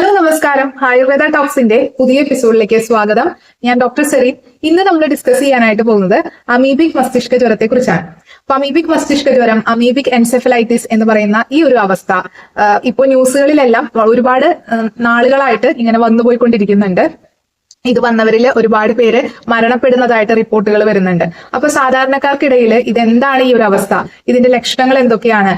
Hello നമസ്കാരം. ആയുർവേദ ടോക്സിന്റെ പുതിയ എപ്പിസോഡിലേക്ക് സ്വാഗതം. ഞാൻ ഡോക്ടർ സെറീൻ. ഇന്ന് നമ്മൾ ഡിസ്കസ് ചെയ്യാനായിട്ട് പോകുന്നത് അമീബിക് മസ്തിഷ്ക ജ്വരത്തെ കുറിച്ചാണ്. അപ്പൊ അമീബിക് മസ്തിഷ്ക ജ്വരം അമീബിക് എൻസെഫലൈറ്റിസ് എന്ന് പറയുന്ന ഈ ഒരു അവസ്ഥ ഇപ്പോൾ ന്യൂസുകളിലെല്ലാം ഒരുപാട് നാളുകളായിട്ട് ഇങ്ങനെ വന്നുപോയിക്കൊണ്ടിരിക്കുന്നുണ്ട്. ഇത് വന്നവരിൽ ഒരുപാട് പേര് മരണപ്പെടുന്നതായിട്ട് റിപ്പോർട്ടുകൾ വരുന്നുണ്ട്. അപ്പൊ സാധാരണക്കാർക്കിടയിൽ ഇതെന്താണ് ഈ ഒരു അവസ്ഥ? ഇതിന്റെ ലക്ഷണങ്ങൾ എന്തൊക്കെയാണ്?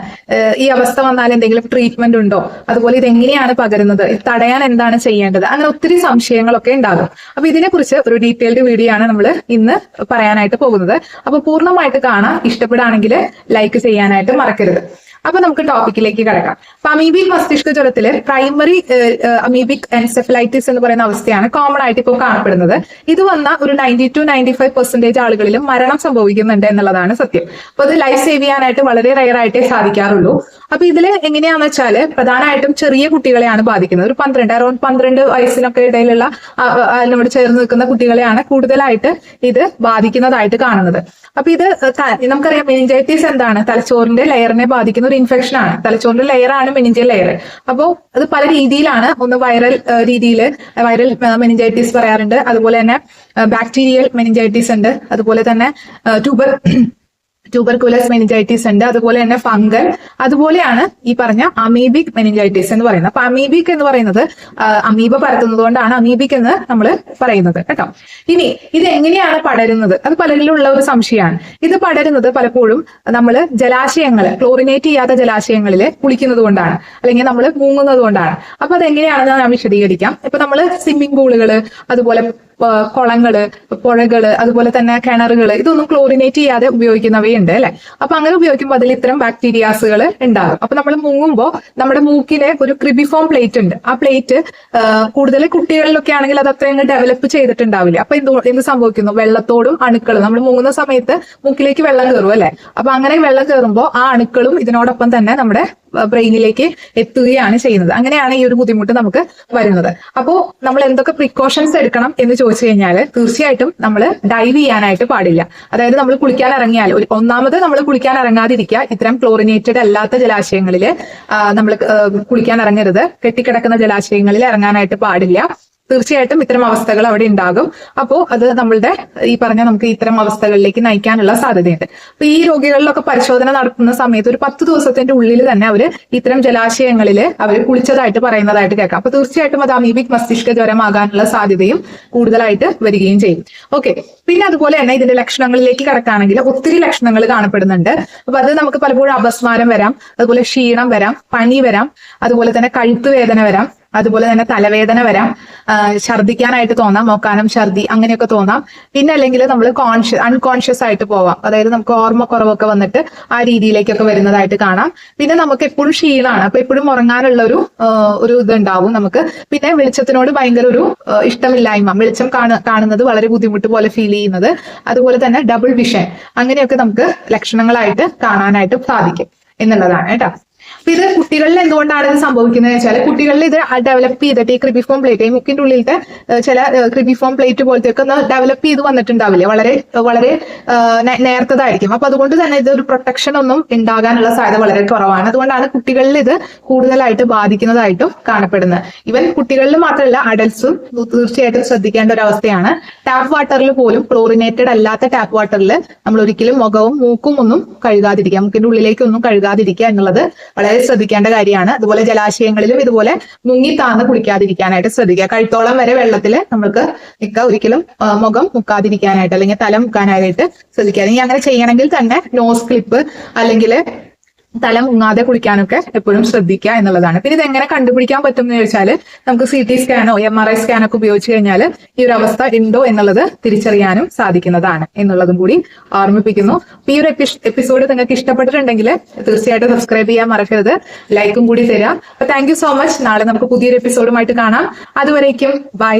ഈ അവസ്ഥ വന്നാൽ എന്തെങ്കിലും ട്രീറ്റ്മെന്റ് ഉണ്ടോ? അതുപോലെ ഇത് എങ്ങനെയാണ് പകരുന്നത്? ഇത് തടയാൻ എന്താണ് ചെയ്യേണ്ടത്? അങ്ങനെ ഒത്തിരി സംശയങ്ങളൊക്കെ ഉണ്ടാകും. അപ്പൊ ഇതിനെക്കുറിച്ച് ഒരു ഡീറ്റെയിൽഡ് വീഡിയോ ആണ് നമ്മൾ ഇന്ന് പറയാനായിട്ട് പോകുന്നത്. അപ്പൊ പൂർണമായിട്ട് കാണാം. ഇഷ്ടപ്പെടുകയാണെങ്കിൽ ലൈക്ക് ചെയ്യാനായിട്ട് മറക്കരുത്. അപ്പൊ നമുക്ക് ടോപ്പിക്കിലേക്ക് കിടക്കാം. അപ്പൊ അമീബിക് മസ്തിഷ്ക ജ്വരത്തിൽ പ്രൈമറി അമീബിക് എൻസെഫലൈറ്റിസ് എന്ന് പറയുന്ന അവസ്ഥയാണ് കോമൺ ആയിട്ട് ഇപ്പോൾ കാണപ്പെടുന്നത്. ഇത് വന്ന ഒരു ninety two ninety five percentage ആളുകളിലും മരണം സംഭവിക്കുന്നുണ്ട് എന്നുള്ളതാണ് സത്യം. അപ്പൊ ഇത് ലൈഫ് സേവ് ചെയ്യാനായിട്ട് വളരെ റയർ ആയിട്ടേ സാധിക്കാറുള്ളൂ. അപ്പൊ ഇതിൽ എങ്ങനെയാന്ന് വെച്ചാൽ പ്രധാനമായിട്ടും ചെറിയ കുട്ടികളെയാണ് ബാധിക്കുന്നത്. ഒരു പന്ത്രണ്ട് അറൌണ്ട് പന്ത്രണ്ട് വയസ്സിനൊക്കെ ഇടയിലുള്ള അതിനോട് ചേർന്ന് നിൽക്കുന്ന കുട്ടികളെയാണ് കൂടുതലായിട്ട് ഇത് ബാധിക്കുന്നതായിട്ട് കാണുന്നത്. അപ്പൊ ഇത് നമുക്കറിയാം മെനിഞ്ചൈറ്റിസ് എന്താണ്? തലച്ചോറിന്റെ ലെയറിനെ ബാധിക്കുന്ന ഒരു ഇൻഫെക്ഷൻ ആണ്. തലച്ചോറിന്റെ ലെയർ ആണ് മെനിഞ്ചൽ ലെയർ. അപ്പോൾ അത് പല രീതിയിലാണ് ഒന്ന് വൈറൽ രീതിയിൽ വൈറൽ മെനിഞ്ചൈറ്റിസ് പറയാറുണ്ട്. അതുപോലെ തന്നെ ബാക്ടീരിയൽ മെനിഞ്ചൈറ്റിസ് ഉണ്ട്. അതുപോലെ തന്നെ ട്യൂബർ ട്യൂബർകുലസ് മെനിഞ്ചൈറ്റിസ് ഉണ്ട് അതുപോലെ തന്നെ ഫംഗൽ അതുപോലെയാണ് ഈ പറഞ്ഞ അമീബിക് മെനിഞ്ചൈറ്റിസ് എന്ന് പറയുന്നത്. അപ്പൊ അമീബിക് എന്ന് പറയുന്നത് അമീബ പരത്തുന്നത് കൊണ്ടാണ് അമീബിക് എന്ന് നമ്മൾ പറയുന്നത് കേട്ടോ. ഇനി ഇത് എങ്ങനെയാണ് പടരുന്നത്? അത് പലരിലുള്ള ഒരു സംശയമാണ്. ഇത് പടരുന്നത് പലപ്പോഴും നമ്മൾ ജലാശയങ്ങൾ ക്ലോറിനേറ്റ് ചെയ്യാത്ത ജലാശയങ്ങളിൽ കുളിക്കുന്നത് കൊണ്ടാണ് അല്ലെങ്കിൽ നമ്മൾ മൂങ്ങുന്നത് കൊണ്ടാണ് അപ്പൊ അത് എങ്ങനെയാണെന്ന് ഞാൻ വിശദീകരിക്കാം. ഇപ്പൊ നമ്മൾ സ്വിമ്മിംഗ് പൂളുകൾ അതുപോലെ കുളങ്ങൾ പുഴകൾ അതുപോലെ തന്നെ കിണറുകൾ ഇതൊന്നും ക്ലോറിനേറ്റ് ചെയ്യാതെ ഉപയോഗിക്കുന്നവയുണ്ട് അല്ലെ? അപ്പൊ അങ്ങനെ ഉപയോഗിക്കുമ്പോൾ അതിൽ ഇത്തരം ബാക്ടീരിയാസുകൾ ഉണ്ടാകും. അപ്പൊ നമ്മൾ മുങ്ങുമ്പോൾ നമ്മുടെ മൂക്കിലെ ഒരു ക്രിബിഫോം പ്ലേറ്റ് ഉണ്ട്. ആ പ്ലേറ്റ് കൂടുതൽ കുട്ടികളിലൊക്കെ ആണെങ്കിൽ അത് അത്രയും ഡെവലപ്പ് ചെയ്തിട്ടുണ്ടാവില്ല. അപ്പൊ എന്ത് എന്ത് സംഭവിക്കുന്നു? വെള്ളത്തോടും അണുക്കളും. നമ്മൾ മുങ്ങുന്ന സമയത്ത് മൂക്കിലേക്ക് വെള്ളം കയറും അല്ലെ? അപ്പൊ അങ്ങനെ വെള്ളം കയറുമ്പോൾ ആ അണുക്കളും ഇതിനോടൊപ്പം തന്നെ നമ്മുടെ ബ്രെയിനിലേക്ക് എത്തുകയാണ് ചെയ്യുന്നത്. അങ്ങനെയാണ് ഈ ഒരു ബുദ്ധിമുട്ട് നമുക്ക് വരുന്നത്. അപ്പോൾ നമ്മൾ എന്തൊക്കെ പ്രിക്കോഷൻസ് എടുക്കണം എന്ന് ചോദിച്ചു കഴിഞ്ഞാൽ തീർച്ചയായിട്ടും നമ്മൾ ഡൈവ് ചെയ്യാനായിട്ട് പാടില്ല. അതായത് നമ്മൾ കുളിക്കാൻ ഇറങ്ങിയാൽ ഒന്നാമത് നമ്മൾ കുളിക്കാൻ ഇറങ്ങാതിരിക്കുക. ഇത്തരം ക്ലോറിനേറ്റഡ് അല്ലാത്ത ജലാശയങ്ങളിൽ നമ്മൾ കുളിക്കാൻ ഇറങ്ങരുത്. കെട്ടിക്കിടക്കുന്ന ജലാശയങ്ങളിൽ ഇറങ്ങാനായിട്ട് പാടില്ല. തീർച്ചയായിട്ടും ഇത്തരം അവസ്ഥകൾ അവിടെ ഉണ്ടാകും. അപ്പോൾ അത് നമ്മളുടെ ഈ പറഞ്ഞ നമുക്ക് ഇത്തരം അവസ്ഥകളിലേക്ക് നയിക്കാനുള്ള സാധ്യതയുണ്ട്. അപ്പൊ ഈ രോഗികളിലൊക്കെ പരിശോധന നടത്തുന്ന സമയത്ത് ഒരു പത്ത് ദിവസത്തിന്റെ ഉള്ളിൽ തന്നെ അവർ ഇത്തരം ജലാശയങ്ങളിൽ അവർ കുളിച്ചതായിട്ട് പറയുന്നതായിട്ട് കേൾക്കാം. അപ്പൊ തീർച്ചയായിട്ടും അത് അമീബിക് മസ്തിഷ്ക ജ്വരമാകാനുള്ള സാധ്യതയും കൂടുതലായിട്ട് വരികയും ചെയ്യും. ഓക്കെ. പിന്നെ അതുപോലെ തന്നെ ഇതിന്റെ ലക്ഷണങ്ങളിലേക്ക് കടക്കുകയാണെങ്കിൽ ഒത്തിരി ലക്ഷണങ്ങൾ കാണപ്പെടുന്നുണ്ട്. അപ്പൊ അത് നമുക്ക് പലപ്പോഴും അപസ്മാരം വരാം. അതുപോലെ ക്ഷീണം വരാം പനി വരാം. അതുപോലെ തന്നെ കഴുത്തുവേദന വരാം. അതുപോലെ തന്നെ തലവേദന വരാം. ഛർദിക്കാനായിട്ട് തോന്നാം. മോക്കാനം ഛർദി അങ്ങനെയൊക്കെ തോന്നാം. പിന്നെ അല്ലെങ്കിൽ നമ്മൾ കോൺഷ്യസ് അൺകോൺഷ്യസ് ആയിട്ട് പോവാം. അതായത് നമുക്ക് ഓർമ്മക്കുറവൊക്കെ വന്നിട്ട് ആ രീതിയിലേക്കൊക്കെ വരുന്നതായിട്ട് കാണാം. പിന്നെ നമുക്ക് എപ്പോഴും ക്ഷീണമാണ്. അപ്പൊ എപ്പോഴും ഉറങ്ങാനുള്ള ഒരു ഒരു ഇതുണ്ടാവും നമുക്ക്. പിന്നെ വെളിച്ചത്തിനോട് ഭയങ്കര ഒരു ഇഷ്ടമില്ലായ്മ. വെളിച്ചം കാണു കാണുന്നത് വളരെ ബുദ്ധിമുട്ട് പോലെ ഫീൽ ചെയ്യുന്നത്. അതുപോലെ തന്നെ ഡബിൾ വിഷൻ അങ്ങനെയൊക്കെ നമുക്ക് ലക്ഷണങ്ങളായിട്ട് കാണാനായിട്ട് സാധിക്കും എന്നുള്ളതാണ് കേട്ടോ. അപ്പൊ ഇത് കുട്ടികളിൽ എന്തുകൊണ്ടാണ് ഇത് സംഭവിക്കുന്നത് വെച്ചാൽ കുട്ടികളിൽ ഇത് ഡെവലപ്പ് ചെയ്തിട്ട് ഈ ക്രിബിഫോം പ്ലേറ്റ് ഈ മുക്കിന്റെ ഉള്ളിലത്തെ ചില ക്രിബിഫോം പ്ലേറ്റ് പോലത്തെ ഒക്കെ ഒന്ന് ഡെവലപ്പ് ചെയ്ത് വന്നിട്ടുണ്ടാവില്ലേ? വളരെ വളരെ നേർത്തതായിരിക്കും. അപ്പൊ അതുകൊണ്ട് തന്നെ ഇതൊരു പ്രൊട്ടക്ഷൻ ഒന്നും ഉണ്ടാകാനുള്ള സാധ്യത വളരെ കുറവാണ്. അതുകൊണ്ടാണ് കുട്ടികളിൽ ഇത് കൂടുതലായിട്ട് ബാധിക്കുന്നതായിട്ടും കാണപ്പെടുന്നത്. ഇവൻ കുട്ടികളിൽ മാത്രമല്ല അഡൽസും തീർച്ചയായിട്ടും ശ്രദ്ധിക്കേണ്ട ഒരു അവസ്ഥയാണ്. ടാപ്പ് വാട്ടറിൽ പോലും ക്ലോറിനേറ്റഡ് അല്ലാത്ത ടാപ്പ് വാട്ടറിൽ നമ്മൾ ഒരിക്കലും മുഖവും മൂക്കും ഒന്നും കഴുകാതിരിക്കുക മുക്കിന്റെ ഉള്ളിലേക്കൊന്നും കഴുകാതിരിക്കുക എന്നുള്ളത് വളരെ ശ്രദ്ധിക്കേണ്ട കാര്യമാണ്. അതുപോലെ ജലാശയങ്ങളിലും ഇതുപോലെ മുങ്ങി താന്ന് കുളിക്കാതിരിക്കാനായിട്ട് ശ്രദ്ധിക്കുക. കഴുത്തോളം വരെ വെള്ളത്തിൽ നമുക്ക് നിൽക്ക ഒരിക്കലും മുഖം മുക്കാതിരിക്കാനായിട്ട് അല്ലെങ്കിൽ തല മുക്കാനായിട്ട് ശ്രദ്ധിക്കുക. അല്ലെങ്കിൽ അങ്ങനെ ചെയ്യണമെങ്കിൽ തന്നെ നോസ് ക്ലിപ്പ് അല്ലെങ്കിൽ തല മുങ്ങാതെ കുളിക്കാനൊക്കെ എപ്പോഴും ശ്രദ്ധിക്കുക എന്നുള്ളതാണ്. പിന്നെ ഇത് എങ്ങനെ കണ്ടുപിടിക്കാൻ പറ്റും എന്ന് ചോദിച്ചാൽ നമുക്ക് സി ടി സ്കാനോ എം ആർ ഐ സ്കാനോ ഒക്കെ ഉപയോഗിച്ച് കഴിഞ്ഞാൽ ഈ ഒരു അവസ്ഥ ഉണ്ടോ എന്നുള്ളത് തിരിച്ചറിയാനും സാധിക്കുന്നതാണ് എന്നുള്ളതും കൂടി ഓർമ്മിപ്പിക്കുന്നു. ഈ ഒരു എപ്പിസോഡ് നിങ്ങൾക്ക് ഇഷ്ടപ്പെട്ടിട്ടുണ്ടെങ്കിൽ തീർച്ചയായിട്ടും സബ്സ്ക്രൈബ് ചെയ്യാൻ മറക്കരുത്. ലൈക്കും കൂടി തരാം. അപ്പൊ താങ്ക് സോ മച്ച് നാളെ നമുക്ക് പുതിയൊരു എപ്പിസോഡുമായിട്ട് കാണാം. അതുവരേക്കും ബൈ